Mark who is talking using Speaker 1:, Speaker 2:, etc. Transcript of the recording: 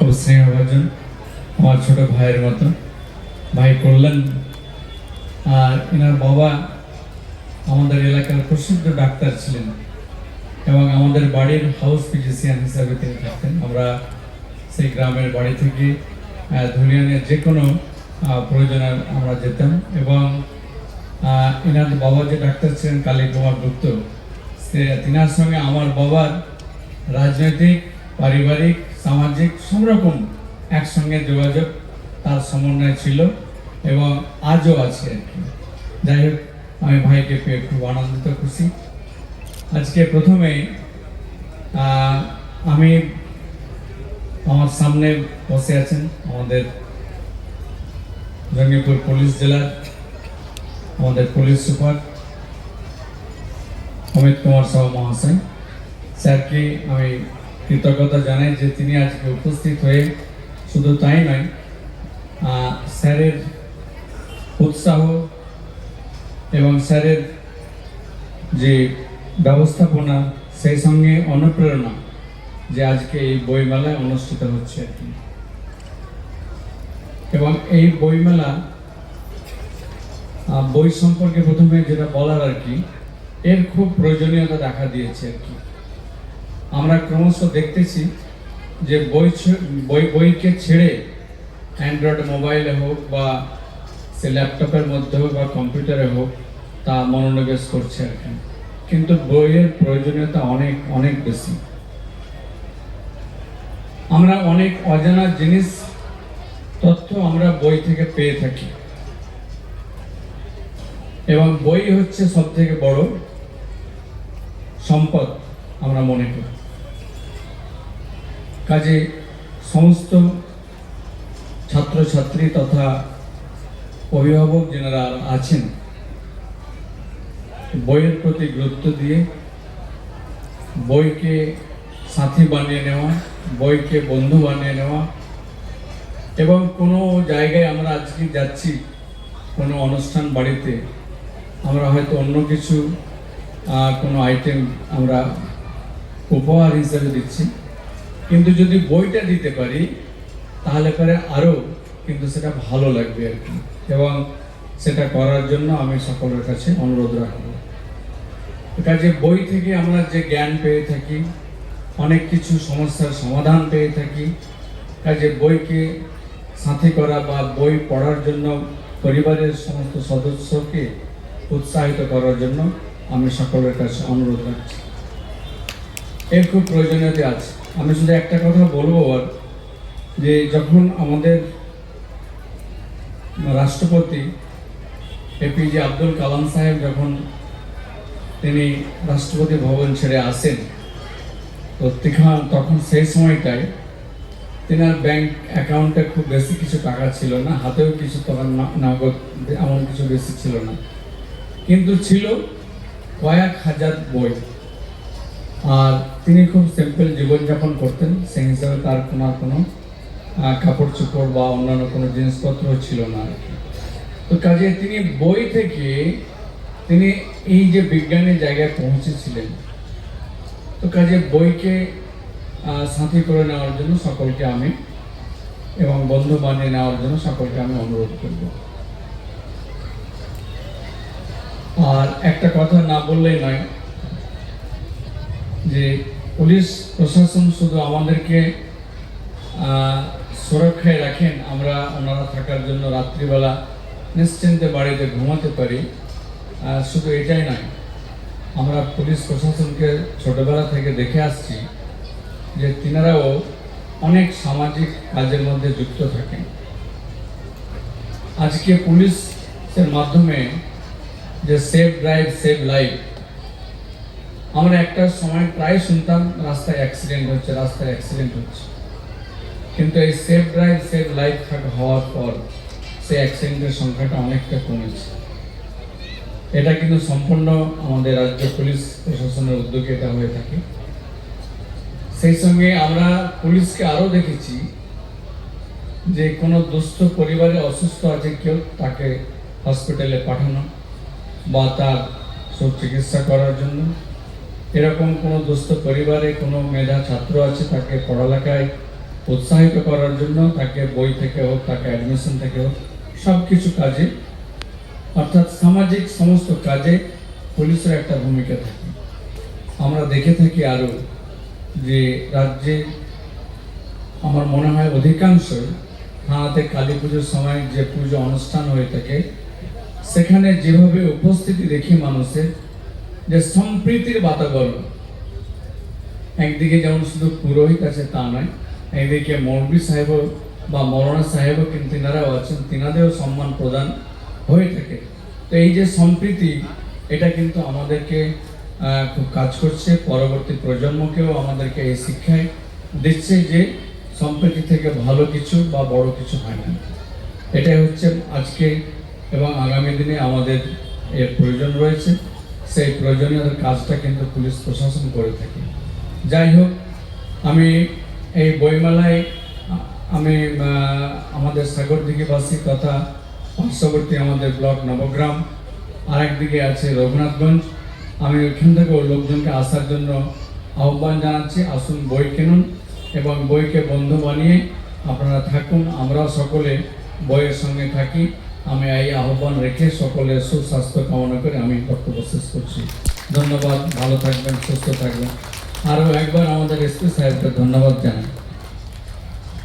Speaker 1: স্নেহভাজন আমার ছোট ভাইয়ের মতো। ভাই করলেন আর এনার বাবা আমাদের এলাকার প্রসিদ্ধ ডাক্তার ছিলেন এবং আমাদের বাড়ির হাউস ফিজিশিয়ান হিসাবে তিনি থাকতেন। আমরা সেই গ্রামের বাড়ি থেকে ধুলিয়ানের যে কোনো প্রয়োজনে আমরা যেতাম এবং এনার বাবা যে ডাক্তার ছিলেন কালী কুমার গুপ্ত, সে- তিনার সঙ্গে আমার বাবার রাজনৈতিক, পারিবারিক সামাজিক সব রকম একসঙ্গে যোগাযোগ তার সমন্বয় ছিল এবং আজও আছে আর কি। যাই হোক, আমি ভাইকে পেয়ে খুব আনন্দিত খুশি আজকে প্রথমে আমি আমার সামনে বসে আছেন আমাদের জঙ্গিপুর পুলিশ জেলার আমাদের পুলিশ সুপার অমিত কুমার সাহা মহাশয়। স্যারকে আমি কৃতজ্ঞতা জানাই যে তিনি আজকে উপস্থিত হয়ে শুধু তাই নয় স্যারের উৎসাহ এবং স্যারের যে ব্যবস্থাপনা, সেই সঙ্গে অনুপ্রেরণা যে আজকে এই বইমেলায় অনুষ্ঠিত হচ্ছে আর এবং এই বইমেলা বই সম্পর্কে প্রথমে যেটা বলার আর কি, এর খুব প্রয়োজনীয়তা দেখা দিয়েছে আর কি। আমরা ক্রমশ দেখতেছি যে বই বই, বইকে ছেড়ে অ্যান্ড্রয়েড মোবাইলে হোক বা সে ল্যাপটপের মধ্যে হোক বা কম্পিউটারে হোক, তা মনোনিবেশ করছে কি। কিন্তু বইয়ের প্রয়োজনীয়তা অনেক অনেক বেশি। আমরা অনেক অজানা জিনিস, তথ্য আমরা বই থেকে পেয়ে থাকি। এবং বই হচ্ছে সব থেকে বড় সম্পদ, আমরা মনে করি। কাজে সমস্ত ছাত্রছাত্রী তথা অভিভাবক যারা আছেন, বইয়ের প্রতি গুরুত্ব দিয়ে বইকে সাথী বানিয়ে নেওয়া, বইকে বন্ধু বানিয়ে নেওয়া এবং কোনো জায়গায় আমরা আজকে যাচ্ছি, কোনো অনুষ্ঠান বাড়িতে, আমরা হয়তো অন্য কিছু কোনো আইটেম আমরা উপহার হিসেবে দিচ্ছি। কিন্তু যদি বইটা দিতে পারি, তাহলে পরে আরও কিন্তু সেটা ভালো লাগবে আর কি। এবং সেটা করার জন্য আমি সকলের কাছে অনুরোধ রাখব। কাজে বই থেকে আমরা যে জ্ঞান পেয়ে থাকি, অনেক কিছু সমস্যার সমাধান পেয়ে থাকি, কাজে বইকে সাথী করা বা বই পড়ার জন্য পরিবারের সমস্ত সদস্যকে উৎসাহিত করার জন্য আমি সকলের কাছে অনুরোধ রাখছি। এর খুব প্রয়োজনীয়তা আছে। আমি শুধু একটা কথা বলব আর যে যখন আমাদের রাষ্ট্রপতি এপিজে আব্দুল কালাম সাহেব যখন তিনি রাষ্ট্রপতি ভবন ছেড়ে আসেন, তো তিখা- তখন সেই সময়টায় তেনার ব্যাংক অ্যাকাউন্টে খুব বেশি কিছু টাকা ছিল না, হাতেও কিছু তখন নগদ এমন কিছু বেশি ছিল না। কিন্তু ছিল কয়েক হাজার বই। আর তিনি খুব সিম্পল জীবনযাপন করতেন, সেই হিসাবে তার কোনো কোনো কাপড় চোপড় বা অন্যান্য কোনো জিনিসপত্র ছিল না। তো কাজে তিনি বই থেকে তিনি এই যে বিজ্ঞানের জায়গায় পৌঁছেছিলেন, তো কাজে বইকে সাথী করে নেওয়ার জন্য সকলকে আমি এবং বন্ধু বানিয়ে নেওয়ার জন্য সকলকে আমি অনুরোধ করব। আর একটা কথা না বললেই নয় যে পুলিশ প্রশাসন শুধু আমাদেরকে সুরক্ষায় রাখেন, আমরা ওনারা থাকার জন্য রাত্রিবেলা নিশ্চিন্তে বাড়িতে ঘুমাতে পারি। শুধু এটাই নয়, আমরা পুলিশ প্রশাসনকে ছোটবেলা থেকে দেখে আসছি যে তিনারাও অনেক সামাজিক কাজের মধ্যে যুক্ত থাকেন। আজকে পুলিশের মাধ্যমে যে সেফ ড্রাইভ, সেভ লাইফ আমরা একটা সময় প্রায় শুনতাম, রাস্তায় অ্যাক্সিডেন্ট হচ্ছে, রাস্তায় অ্যাক্সিডেন্ট হচ্ছে। কিন্তু এই সেফ ড্রাইভ সেফ লাইফ হওয়ার পর সেই অ্যাক্সিডেন্টের সংখ্যাটা অনেকটা কমেছে। এটা কিন্তু সম্পূর্ণ আমাদের রাজ্য পুলিশ প্রশাসনের উদ্যোগে এটা হয়ে থাকে। সেই সঙ্গে আমরা পুলিশকে আরও দেখেছি যে কোনো দুস্থ পরিবারে অসুস্থ আছে কেউ তাকে হসপিটালে পাঠানো বা তার সব চিকিৎসা করার জন্য। এরকম কোনো দুস্থ পরিবারে কোনো মেধা ছাত্র আছে তাকে পড়ালেখায় উৎসাহিত করার জন্য? তাকে বই থেকে হোক, তাকে অ্যাডমিশন থেকে হোক সব কিছু কাজে। অর্থাৎ সামাজিক সমস্ত কাজে পুলিশের একটা ভূমিকা থাকে। আমরা দেখে থাকি আরও যে রাজ্যে আমার মনে হয় অধিকাংশ হাতে কালী পুজোর সময় যে পুজো অনুষ্ঠান হয়ে থাকে, সেখানে যেভাবে উপস্থিতি দেখি মানুষের যে সম্প্রীতির বাতাবরণ। একদিকে যেমন শুধু পুরোহিত আছে তা নয়, একদিকে মৌলবী সাহেব বা মরণা সাহেবও কিন্তু তিনারাও আছেন, তিনাদেরও সম্মান প্রদান হয়ে থাকে। তো এই যে সম্প্রীতি, এটা কিন্তু আমাদেরকে খুব কাজ করছে। পরবর্তী প্রজন্মকেও আমাদেরকে এই শিক্ষায় দিচ্ছে যে সম্প্রীতি থেকে ভালো কিছু বা বড় কিছু হয় না। এটাই হচ্ছে আজকে এবং আগামী দিনে আমাদের এর প্রয়োজন রয়েছে। সেই প্রয়োজনীয় কাজটা কিন্তু পুলিশ প্রশাসন করে থাকে। যাই হোক, আমি এই বইমেলায়, আমি আমাদের সাগরদিঘিবাসী তথা পার্শ্ববর্তী আমাদের ব্লক নবগ্রাম, আরেকদিকে আছে রঘুনাথগঞ্জ। আমি ওইখান থেকেও লোকজনকে আসার জন্য আহ্বান জানাচ্ছি, আসুন বই কিনুন এবং বইকে বন্ধু বানিয়ে আপনারা থাকুন। আমরাও সকলে বইয়ের সঙ্গে থাকি। আমি এই আহ্বান রেখে সকলের সুস্বাস্থ্য কামনা করে আমি বক্তব্য শেষ করছি। ধন্যবাদ, ভালো থাকবেন, সুস্থ থাকবেন। আরও একবার আমাদের এসপি সাহেবকে ধন্যবাদ জানাই।